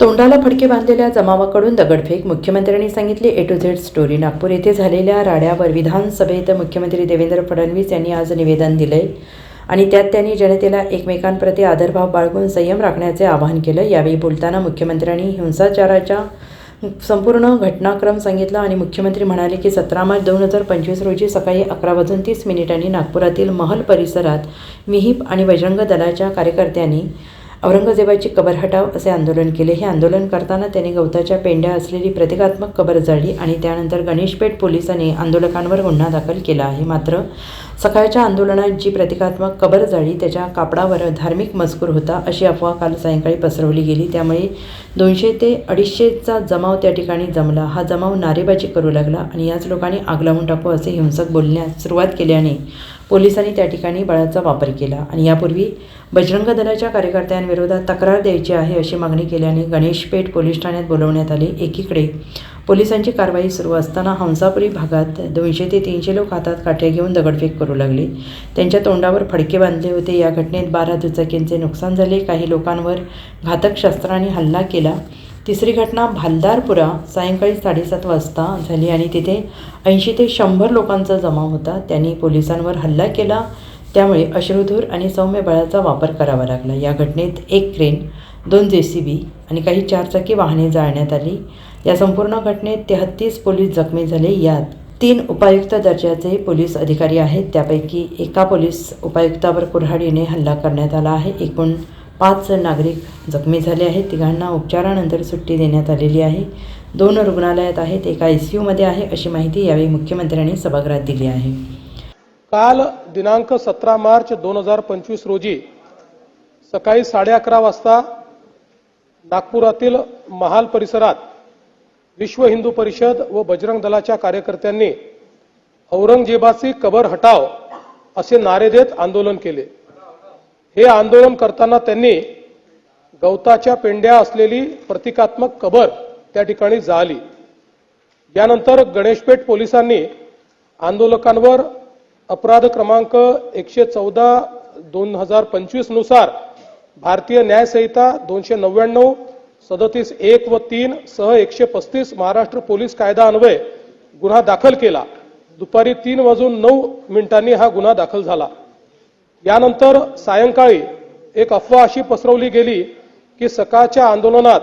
तोंडाला फडके बांधलेल्या जमावाकडून दगडफेक मुख्यमंत्र्यांनी सांगितली. A to Z story Nagpur येथे झालेल्या राड्यावर विधानसभेत मुख्यमंत्री देवेंद्र फडणवीस यांनी आज निवेदन दिले आणि त्यात त्यांनी जनतेला एकमेकांप्रती आदरभाव बाळगून संयम राखण्याचे आवाहन केलं. यावेळी बोलताना मुख्यमंत्र्यांनी हिंसाचाराच्या संपूर्ण घटनाक्रम सांगितला आणि मुख्यमंत्री म्हणाले की सतरा मार्च दोन हजार पंचवीस रोजी सकाळी अकरा वाजून तीस मिनिटांनी नागपुरातील महल परिसरात मिहिप आणि बजरंग दलाच्या कार्यकर्त्यांनी औरंगजेबाची कबर हटाव असे आंदोलन केले. हे आंदोलन करताना त्यांनी गवताच्या पेंड्या असलेली प्रतिकात्मक कबर जाळली आणि त्यानंतर गणेशपेठ पोलिसांनी आंदोलकांवर गुन्हा दाखल केला आहे. मात्र सकाळच्या आंदोलनात जी प्रतिकात्मक कबर जाळी त्याच्या कापडावर धार्मिक मजकूर होता अशी अफवा काल सायंकाळी पसरवली गेली. त्यामुळे दोनशे ते अडीचशेचा जमाव त्या ठिकाणी जमला. हा जमाव नारेबाजी करू लागला आणि याच लोकांनी आग लावून टाकू असे हिंसक बोलण्यास सुरुवात केल्याने पोलिसांनी त्या ठिकाणी बळाचा वापर केला आणि यापूर्वी बजरंग दलाच्या कार्यकर्त्यांविरोधात तक्रार द्यायची आहे अशी मागणी केल्याने गणेशपेठ पोलीस ठाण्यात बोलवण्यात आले. एकीकडे पोलिसांची कारवाई सुरू असताना हंसापुरी भागात दोनशे ते तीनशे लोक हातात काठ्या घेऊन दगडफेक करू लागले. त्यांच्या तोंडावर फडके बांधले होते. या घटनेत बारा दुचाकींचे नुकसान झाले. काही लोकांवर घातक शस्त्राने हल्ला केला. तिसरी घटना भालदारपुरा सायंकाळी साडेसात वाजता झाली आणि तिथे ऐंशी ते शंभर लोकांचा जमाव होता. त्यांनी पोलिसांवर हल्ला केला. त्यामुळे अश्रुधूर आणि सौम्य बळाचा वापर करावा लागला. या घटनेत एक क्रेन दोन जे सी बी आणि काही चारचाकी वाहने जाळण्यात आली. या संपूर्ण घटनेत तेहत्तीस पोलीस जखमी झाले. यात तीन उपायुक्त दर्जाचे पोलीस अधिकारी आहेत. त्यापैकी एका पोलीस उपायुक्तावर कुऱ्हाडीने हल्ला करण्यात आला आहे. एकूण पाच नागरिक जखमी झाले आहेत. तिघांना उपचारानंतर सुट्टी देण्यात आलेली आहे. दोन रुग्णालयात आहेत. एका आय सी यूमध्ये आहे अशी माहिती यावेळी मुख्यमंत्र्यांनी सभागृहात दिली आहे. काल दिनांक सतरा मार्च दोन हजार पंचवीस रोजी सकाळी साडे अकरा वाजता नागपुरातील महाल परिसरात विश्व हिंदू परिषद व बजरंग दलाच्या कार्यकर्त्यांनी औरंगजेबाची कबर हटाव असे नारे देत आंदोलन केले. हे आंदोलन करताना त्यांनी गवताच्या पेंड्या असलेली प्रतिकात्मक कबर त्या ठिकाणी जाळली. यानंतर गणेशपेठ पोलिसांनी आंदोलकांवर अपराध क्रमांक एकशे चौदा दोन हजार पंचवीसनुसार भारतीय न्यायसंहिता दोनशे नव्याण्णव सदतीस एक व तीन सह एकशे पस्तीस महाराष्ट्र पोलीस कायदा अन्वये गुन्हा दाखल केला. दुपारी तीन वाजून नऊ मिनिटांनी हा गुन्हा दाखल झाला. यानंतर सायंकाळी एक अफवा अशी पसरवली गेली की सकाळच्या आंदोलनात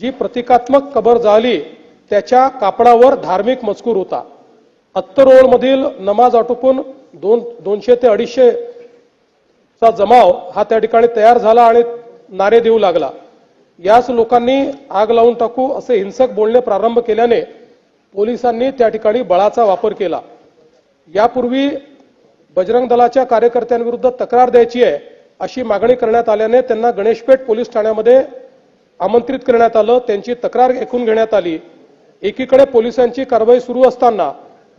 जी प्रतिकात्मक कबर जाळली त्याच्या कापडावर धार्मिक मजकूर होता. अत्तरोळमधील नमाज आटोपून दोन दोनशे ते अडीचशे चा जमाव हा त्या ठिकाणी तयार झाला आणि नारे देऊ लागला. याच लोकांनी आग लावून टाकू असे हिंसक बोलणे प्रारंभ केल्याने पोलिसांनी त्या ठिकाणी बळाचा वापर केला. यापूर्वी बजरंग दलाच्या कार्यकर्त्यांविरुद्ध तक्रार द्यायची आहे अशी मागणी करण्यात आल्याने त्यांना गणेशपेठ पोलीस ठाण्यामध्ये आमंत्रित करण्यात आलं त्यांची तक्रार ऐकून घेण्यात आली. एकीकडे पोलिसांची कारवाई सुरू असताना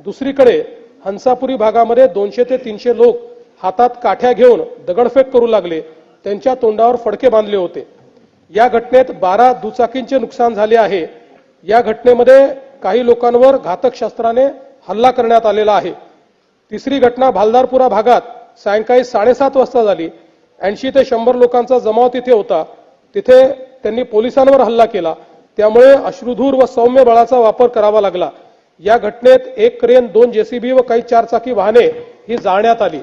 दुसरीकडे हंसापुरी भागामध्ये दोनशे ते तीनशे लोक हातात काठ्या घेऊन दगडफेक करू लागले त्यांच्या तोंडावर फडके बांधले होते. या घटनेत बारा दुचाकींचे नुकसान झाले आहे. या घटनेमध्ये काही लोकांवर घातक शस्त्राने हल्ला करण्यात आलेला आहे. तिसरी घटना भालदारपुरा भागात सायंकाळी साडेसात वाजता झाली. ऐंशी ते शंभर लोकांचा जमाव तिथे होता. तिथे त्यांनी पोलिसांवर हल्ला केला. त्यामुळे अश्रुधूर व सौम्य बळाचा वापर करावा लागला. या घटनेत एक क्रेन दोन जेसीबी व काही चारचाकी वाहने ही जाळण्यात आली.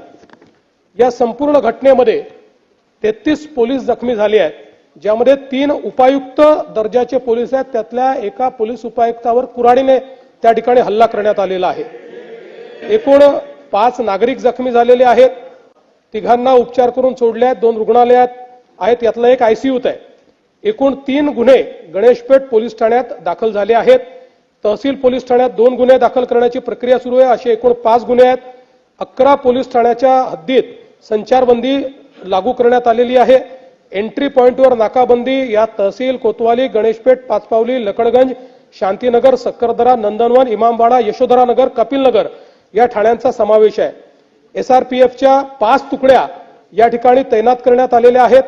या संपूर्ण घटनेमध्ये तेहतीस पोलीस जखमी झाले आहेत. ज्यामध्ये तीन उपायुक्त दर्जाचे पोलीस आहेत. त्यातल्या एका पोलीस उपायुक्तावर कुराडीने त्या ठिकाणी हल्ला करण्यात आलेला आहे. एकूण पाच नागरिक जखमी झालेले आहेत. तिघांना उपचार करून सोडले आहेत. दोन रुग्णालयात आहेत. यातला एक आयसीयूत आहे. एकूण तीन गुन्हे गणेशपेठ पोलीस ठाण्यात दाखल झाले आहेत. तहसील पोलीस ठाण्यात दोन गुन्हे दाखल करण्याची प्रक्रिया सुरू आहे. असे एकूण पाच गुन्हे आहेत. अकरा पोलीस ठाण्याच्या हद्दीत संचारबंदी लागू करण्यात आलेली आहे. एंट्री पॉइंटवर नाकाबंदी या तहसील कोतवाली गणेशपेठ पाचपावली लकडगंज शांतीनगर सक्करदरा नंदनवन इमामबाडा यशोधरा नगर कपिलनगर या ठाण्यांचा समावेश आहे. एसआरपीएफच्या पाच तुकड्या या ठिकाणी तैनात करण्यात आलेल्या आहेत.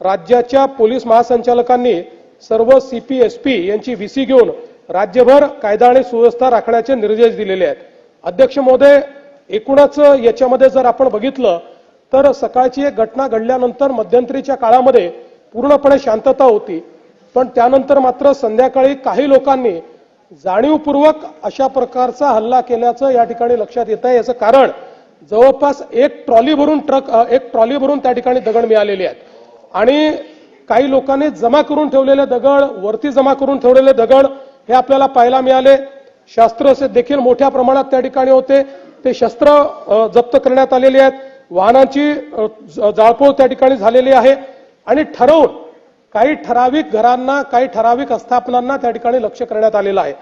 राज्याच्या पोलीस महासंचालकांनी सर्व सीपीएसपी यांची व्हीसी घेऊन राज्यभर कायदा आणि सुव्यवस्था राखण्याचे निर्देश दिलेले आहेत. अध्यक्ष महोदय एकूणच याच्यामध्ये जर आपण बघितलं तर सकाळची एक घटना घडल्यानंतर मध्यंतरीच्या काळामध्ये पूर्णपणे शांतता होती. पण त्यानंतर मात्र संध्याकाळी काही लोकांनी जाणीवपूर्वक अशा प्रकारचा हल्ला केल्याचं या ठिकाणी लक्षात येत आहे. याचं कारण जवळपास एक ट्रॉली भरून ट्रक एक ट्रॉली भरून त्या ठिकाणी दगड मिळालेले आहेत. आणि काही लोकांनी जमा करून ठेवलेले दगड वरती जमा करून ठेवलेले दगड हे आपल्याला पाहायला मिळाले. शस्त्र असे देखील मोठ्या प्रमाणात त्या ठिकाणी होते. ते शस्त्र जप्त करण्यात आलेली आहेत. वाहनांची ज- जाळपोळ त्या ठिकाणी झालेली आहे. आणि ठरवून काही ठराविक घरांना काही ठराविक आस्थापनांना त्या ठिकाणी लक्ष करण्यात आलेलं आहे.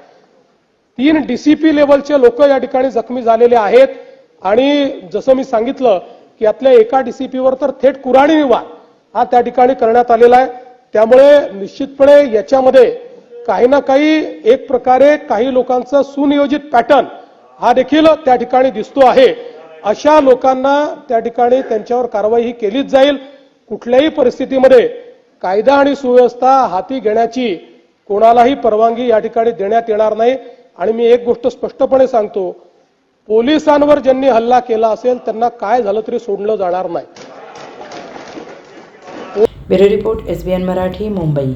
तीन डीसीपी लेवलचे लोक या ठिकाणी जखमी झालेले आहेत. आणि जसं मी सांगितलं की यातल्या एका डीसीपीवर तर थेट कुराणी विवाद हा त्या ठिकाणी करण्यात आलेला आहे. त्यामुळे निश्चितपणे याच्यामध्ये काही ना काही एक प्रकारे काही लोकांचा सुनियोजित पॅटर्न हा देखील त्या ठिकाणी दिसतो आहे. अशा लोकांना त्या ठिकाणी त्यांच्यावर कारवाई ही केलीच जाईल. कुठल्याही परिस्थितीमध्ये कायदा आणि सुव्यवस्था हाती घेण्याची कोणालाही परवानगी या ठिकाणी देण्यात येणार नाही. आणि मी एक गोष्ट स्पष्टपणे सांगतो पोलिसांवर ज्यांनी हल्ला केला असेल त्यांना काय झालं तरी सोडलं जाणार नाही. Bureau report S Marathi Mumbai.